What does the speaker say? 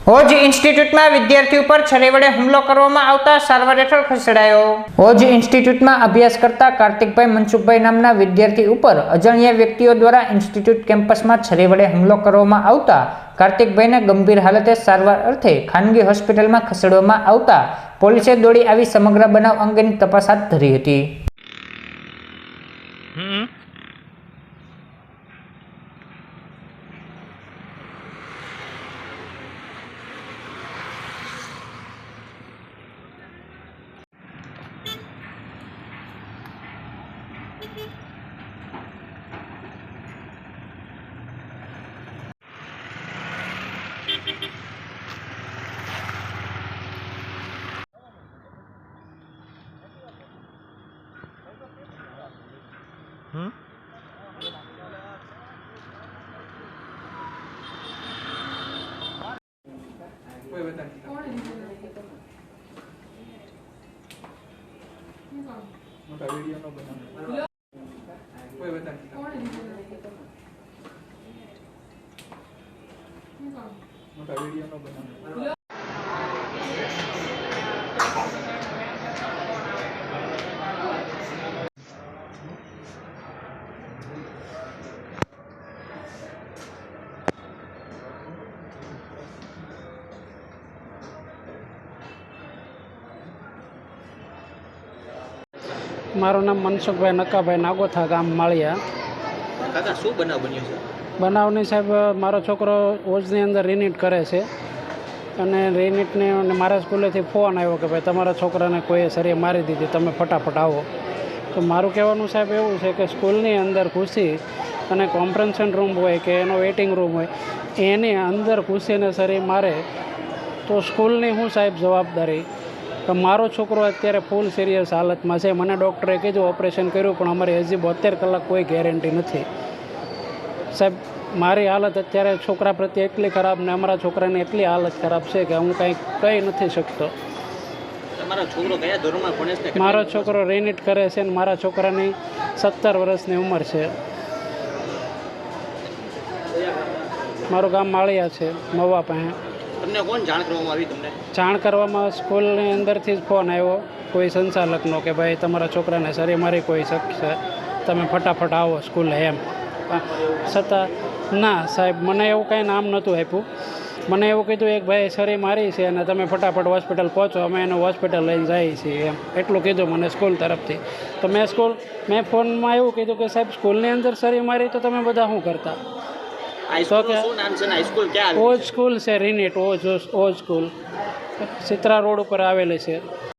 હોજ ઇન્સ્ટિટ્યૂટમાં વિદ્યાર્થી ઉપર છરે વડે હુમલો કરવામાં આવતા સારવાર હેઠળ ખસેડાયો. હોજ ઇન્સ્ટિટ્યૂટમાં અભ્યાસ કરતા કાર્તિકભાઈ મનસુખભાઈ નામના વિદ્યાર્થી ઉપર અજાણ્યા વ્યક્તિઓ દ્વારા ઇન્સ્ટિટ્યૂટ કેમ્પસમાં છરે વડે હુમલો કરવામાં આવતા કાર્તિકભાઈને ગંભીર હાલતે સારવાર અર્થે ખાનગી હોસ્પિટલમાં ખસેડવામાં આવતા પોલીસે દોડી આવી સમગ્ર બનાવ અંગેની તપાસ હાથ ધરી હતી. હમ. મોટા વીડિયો નો બનાવે. કોઈ બતાવી મોટા વીડિયો નો મારું નામ મનસુખભાઈ નકાભાઈ નાગોથા ગામ માળિયા. કાકા શું બનાવ બન્યો છે? બનાવની સાહેબ મારો છોકરો ઓજની અંદર રિનિટ કરે છે. અને રિનિટને મારા સ્કૂલેથી ફોન આવ્યો કે ભાઈ તમારા છોકરાને કોઈએ સરીએ મારી દીધી તમે ફટાફટ આવો. તો મારું કહેવાનું સાહેબ એવું છે કે સ્કૂલની અંદર ઘૂસી અને કોમ્પ્રેન્શન રૂમ હોય કે એનો વેઇટિંગ રૂમ હોય એની અંદર ઘૂસીને સરી મારે તો સ્કૂલની હું સાહેબ જવાબદારી તો મારો છોકરો અત્યારે ફૂલ સિરિયસ હાલતમાં છે. મને ડૉક્ટરે કીધું ઓપરેશન કર્યું પણ અમારી હજી બોતેર કલાક કોઈ ગેરંટી નથી. સાહેબ મારી હાલત અત્યારે છોકરા પ્રત્યે એટલી ખરાબ ને અમારા છોકરાની એટલી હાલત ખરાબ છે કે હું કાંઈ કહી નથી શકતો. મારો છોકરો રેનિટ કરે છે ને મારા છોકરાની સત્તર વર્ષની ઉંમર છે. મારું ગામ માળિયા છે મવા પાસે? તમને કોણ જાણ કરવામાં આવી તમને? જાણ કરવામાં સ્કૂલની અંદરથી જ ફોન આવ્યો. કોઈ સંચાલકનો કે ભાઈ તમારા છોકરાને સરી મારી કોઈ શકશે તમે ફટાફટ આવો સ્કૂલે એમ. છતાં, ના સાહેબ, મને એવું કાંઈ નામ નહોતું આપ્યું. મને એવું કીધું, એક ભાઈ સરી મારી છે અને તમે ફટાફટ હોસ્પિટલ પહોંચો. અમે એને હોસ્પિટલ લઈને જઈએ છીએ એમ. એટલું કીધું મને સ્કૂલ તરફથી. તો મેં સ્કૂલ, મેં ફોનમાં એવું કીધું કે, સાહેબ, સ્કૂલની અંદર સરી મારી તો તમે બધા શું કરતા? હાઈસ્કૂલનું શું નામ છે ને? હાઈસ્કૂલ ક્યાં ઓજ સ્કૂલ છે રીનેટ ઓજ ઓજ સ્કૂલ. સિત્રા રોડ ઉપર આવેલી છે.